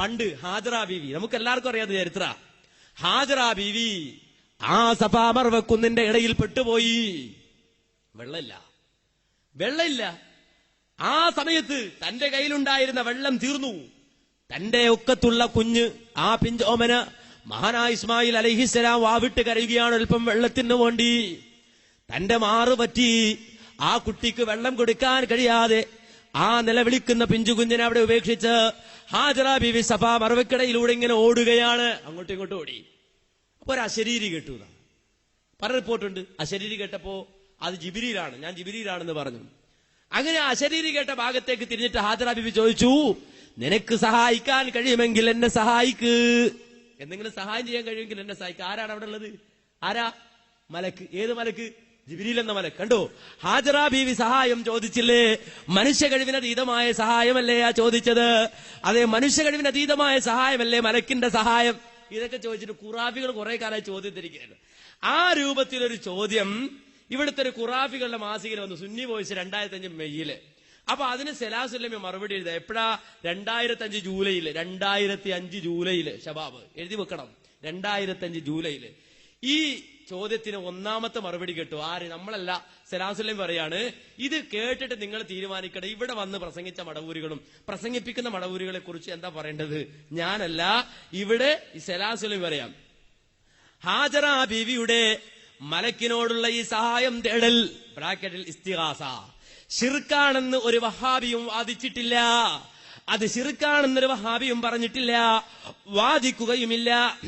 പണ്ട് ഹാജറ ബീവി. നമുക്ക് എല്ലാവർക്കും അറിയാത്ത ചരിത്ര. ഹാജറ ബീവി. ആ സഭാമർവക്കുന്നിന്റെ ഇടയിൽ പെട്ടുപോയി. വെള്ളമില്ല. വെള്ളമില്ല. ആ സമയത്ത് തന്റെ കയ്യിലുണ്ടായിരുന്ന വെള്ളം തീർന്നു. തന്റെ ഒക്കത്തുള്ള കുഞ്ഞ് ആ പിഞ്ചോമന മഹാനാ ഇസ്മായിൽ അലഹിസലാം വാവിട്ട് കരയുകയാണ് അല്പം വെള്ളത്തിന് വേണ്ടി. തന്റെ മാറ് പറ്റി ആ കുട്ടിക്ക് വെള്ളം കൊടുക്കാൻ കഴിയാതെ ആ നിലവിളിക്കുന്ന പിഞ്ചുകുഞ്ഞിനെ അവിടെ ഉപേക്ഷിച്ച് ഹാജറ ബിവി സഫ മറവിക്കടയിലൂടെ ഇങ്ങനെ ഓടുകയാണ്. അങ്ങോട്ടും ഇങ്ങോട്ടും ഓടി. അപ്പൊ ഒരു അശരീരി കേട്ടു. പല റിപ്പോർട്ടുണ്ട്. അശരീരി കേട്ടപ്പോ അത് ജിബിരിയിലാണ്. ഞാൻ ജിബിരിയിലാണെന്ന് പറഞ്ഞു. അങ്ങനെ അശരീരി കേട്ട ഭാഗത്തേക്ക് തിരിഞ്ഞിട്ട് ഹാജറ ബിബി ചോദിച്ചു നിനക്ക് സഹായിക്കാൻ കഴിയുമെങ്കിൽ എന്നെ സഹായിക്ക്. എന്തെങ്കിലും സഹായം ചെയ്യാൻ കഴിയുമെങ്കിൽ എന്നെ സഹായിക്ക്. ആരാണ് അവിടെ ഉള്ളത്? ആരാ? മലക്ക്. ഏത് മലക്ക്? ജിബിരിൽ എന്ന മല കണ്ടോ? ഹാജറാ ബീവി സഹായം ചോദിച്ചില്ലേ? മനുഷ്യ കഴിവിനതീതമായ സഹായമല്ലേ ആ ചോദിച്ചത്? അതെ മനുഷ്യ കഴിവിനതീതമായ സഹായമല്ലേ മലക്കിന്റെ സഹായം? ഇതൊക്കെ ചോദിച്ചിട്ട് കുറാഫികൾ കുറെ കാലമായി ചോദ്യം തിരിക്കുകയാണ്. ആ രൂപത്തിലൊരു ചോദ്യം ഇവിടുത്തെ ഒരു കുറാഫികളുടെ മാസികയിൽ വന്നു. സുന്നി വോയിസ് രണ്ടായിരത്തി അഞ്ച് മെയ്യിൽ. അപ്പൊ അതിന് സെലാസുല്ലമി മറുപടി എഴുതുക. എപ്പോഴാ? രണ്ടായിരത്തി അഞ്ച് ജൂലൈയിൽ. രണ്ടായിരത്തി അഞ്ച് ജൂലൈയിൽ. ഷബാബ് എഴുതി വെക്കണം. രണ്ടായിരത്തി അഞ്ച് ജൂലൈയിൽ. ഈ ചോദ്യത്തിന് ഒന്നാമത്തെ മറുപടി കേട്ടു. ആര്? നമ്മളല്ല. സലാസുല്ലം പറയാണ് ഇത് കേട്ടിട്ട് നിങ്ങൾ തീരുമാനിക്കണം ഇവിടെ വന്ന് പ്രസംഗിച്ച മടവൂരികളും പ്രസംഗിപ്പിക്കുന്ന മടവൂരുകളെ കുറിച്ച് എന്താ പറയേണ്ടത്? ഞാനല്ല. ഇവിടെ ഈ പറയാം ഹാജറ ബീവിയുടെ മലക്കിനോടുള്ള ഈ സഹായം തേടൽ ബ്രാക്കറ്റിൽ ഇസ്തിഹാസ ഷിർക്കാണെന്ന് ഒരു വഹാബിയും വാദിച്ചിട്ടില്ല. അത് ഷിർക്കാണെന്നൊരു വഹാബിയും പറഞ്ഞിട്ടില്ല. വാദിക്കുകയുമില്ല.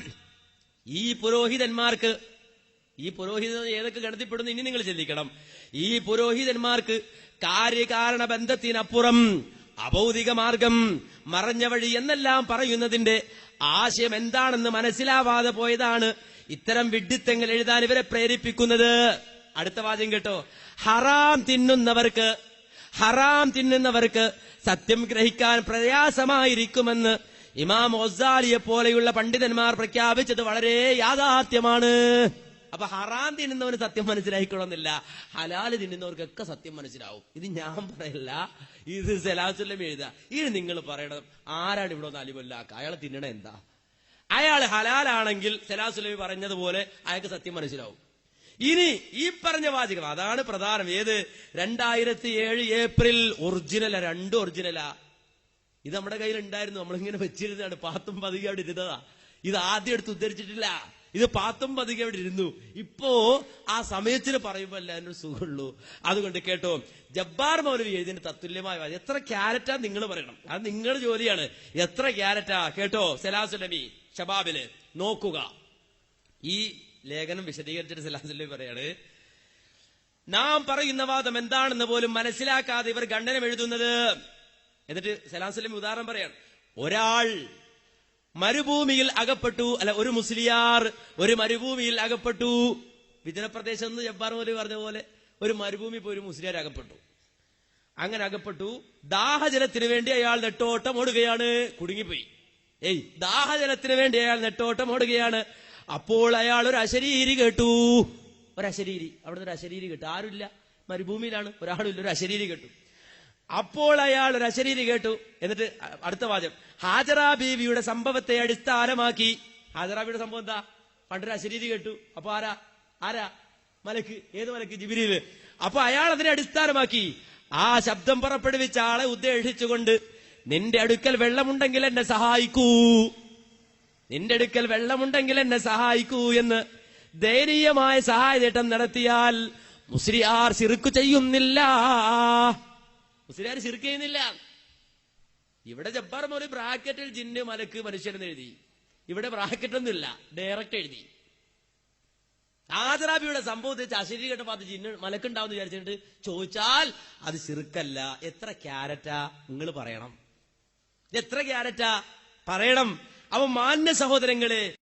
ഈ പുരോഹിതന്മാർക്ക് ഈ പുരോഹിത ഏതൊക്കെ ഗണത്തിൽപ്പെടുന്നു ഇനി നിങ്ങൾ ചിന്തിക്കണം. ഈ പുരോഹിതന്മാർക്ക് കാര്യകാരണ ബന്ധത്തിനപ്പുറം അഭൗതിക മാർഗം മറഞ്ഞ വഴി എന്നെല്ലാം പറയുന്നതിന്റെ ആശയം എന്താണെന്ന് മനസ്സിലാവാതെ പോയതാണ് ഇത്തരം വിഡ്ഢിത്തങ്ങൾ എഴുതാൻ ഇവരെ പ്രേരിപ്പിക്കുന്നത്. അടുത്ത വാദ്യം കേട്ടോ. ഹറാം തിന്നുന്നവർക്ക് ഹറാം തിന്നുന്നവർക്ക് സത്യം ഗ്രഹിക്കാൻ പ്രയാസമായിരിക്കുമെന്ന് ഇമാം ഒസാലിയെ പോലെയുള്ള പണ്ഡിതന്മാർ പ്രഖ്യാപിച്ചത് വളരെ യാഥാർത്ഥ്യമാണ്. അപ്പൊ ഹറാം തിന്നുന്നവന് സത്യം മനസ്സിലായിക്കൊള്ളുന്നില്ല ഹലാൽ തിന്നുന്നവർക്കൊക്കെ സത്യം മനസ്സിലാവും. ഇത് ഞാൻ പറയല്ല. ഇത് സലാസുല്ലം എഴുതുക. ഇത് നിങ്ങൾ പറയണം ആരാണ് ഇവിടെ ഒന്ന് അലിമല്ലാക്ക? അയാൾ തിന്നണ എന്താ? അയാൾ ഹലാലാണെങ്കിൽ സലാസുല്ലമി പറഞ്ഞതുപോലെ അയാൾക്ക് സത്യം മനസ്സിലാവും. ഇനി ഈ പറഞ്ഞ വാചകം അതാണ് പ്രധാനം. ഏത്? രണ്ടായിരത്തി ഏഴ് ഏപ്രിൽ ഒറിജിനലാ രണ്ട് ഒറിജിനലാ. ഇത് നമ്മുടെ കയ്യിൽ ഉണ്ടായിരുന്നു നമ്മളിങ്ങനെ വെച്ചിരുന്നാണ് പാത്തും പതുകെ അവിടെ ഇരുന്നതാ. ഇത് ആദ്യം എടുത്ത് ഉദ്ധരിച്ചിട്ടില്ല. ഇത് പാത്തും പതുകെ അവിടെ ഇരുന്നു. ഇപ്പോ ആ സമയത്തിന് പറയുമ്പോ എല്ലാവരും സുഖമുള്ളൂ. അതുകൊണ്ട് കേട്ടോ ജബ്ബാർ മൗലവി എഴുതിന് തത്തുല്യമായ എത്ര ക്യാരറ്റാ നിങ്ങൾ പറയണം. അത് നിങ്ങളുടെ ജോലിയാണ്. എത്ര ക്യാരറ്റാ? കേട്ടോ സലാസുലമി ഷബാബിൽ. നോക്കുക. ഈ ലേഖനം വിശദീകരിച്ചിട്ട് സലാസുലമി പറയാണ്. നാം പറയുന്ന വാദം എന്താണെന്ന് പോലും മനസ്സിലാക്കാതെ ഇവർ ഖണ്ഡനം എഴുതുന്നത് എന്നിട്ട് സലാസ്ലിം ഉദാഹരണം പറയാണ്. ഒരാൾ മരുഭൂമിയിൽ അകപ്പെട്ടു അല്ല ഒരു മുസ്ലിയാർ ഒരു മരുഭൂമിയിൽ അകപ്പെട്ടു. വിജനപ്രദേശം എന്ന് ജബ്ബാർ മോലി പറഞ്ഞ പോലെ ഒരു മരുഭൂമി പോയി ഒരു മുസ്ലിയാർ അകപ്പെട്ടു. അങ്ങനെ അകപ്പെട്ടു. ദാഹജലത്തിന് വേണ്ടി അയാൾ നെട്ടോട്ടം ഓടുകയാണ്. കുടുങ്ങിപ്പോയി. ഏയ് ദാഹജലത്തിന് വേണ്ടി അയാൾ നെട്ടോട്ടം ഓടുകയാണ്. അപ്പോൾ അയാൾ ഒരു അശരീരി കേട്ടു. ഒരു അശരീരി. അവിടുന്ന് ഒരു അശരീരി കേട്ടു. ആരുമില്ല. മരുഭൂമിയിലാണ്. ഒരാളുമില്ല. ഒരു അശരീരി കേട്ടു. അപ്പോൾ അയാൾ ഒരു അശരീരി കേട്ടു. എന്നിട്ട് അടുത്ത വാചകം. ഹാജറ ബീവിയുടെ സംഭവത്തെ അടിസ്ഥാനമാക്കി. ഹാജറ ബീവിയുടെ സംഭവം എന്താ? പണ്ടൊരു അശരീരി കേട്ടു. അപ്പൊ ആരാ? ആരാ? മലക്ക്. ഏത് മലക്ക്? ജിബിരിയിൽ. അപ്പൊ അയാൾ അതിനെ അടിസ്ഥാനമാക്കി. ആ ശബ്ദം പുറപ്പെടുവിച്ച ആളെ ഉദ്ദേശിച്ചുകൊണ്ട് നിന്റെ അടുക്കൽ വെള്ളമുണ്ടെങ്കിൽ എന്നെ സഹായിക്കൂ. നിന്റെ അടുക്കൽ വെള്ളമുണ്ടെങ്കിൽ എന്നെ സഹായിക്കൂ എന്ന് ദയനീയമായ സഹായ നേട്ടം നടത്തിയാൽ മുസ്ലിയാർ സിറുക്കു ചെയ്യുന്നില്ല. മുസ്ലിയാർ സിറുക്ക് ചെയ്യുന്നില്ല. ഇവിടെ ജബ്ബാർ മോലി ബ്രാക്കറ്റിൽ ജിന്ന് മലക്ക് മനുഷ്യരെന്ന് എഴുതി. ഇവിടെ ബ്രാക്കറ്റ് ഒന്നുമില്ല ഡയറക്റ്റ് എഴുതി ആദറാബിയുടെ സംഭവത്തിൽ അശരീരി കേട്ട പാത്ത് ജിന്ന് മലക്കുണ്ടാവും വിചാരിച്ചിട്ട് ചോദിച്ചാൽ അത് ശിർക്കല്ല. എത്ര ക്യാരറ്റാ നിങ്ങൾ പറയണം. എത്ര ക്യാരറ്റാ പറയണം. അവ മാന്യ സഹോദരങ്ങളെ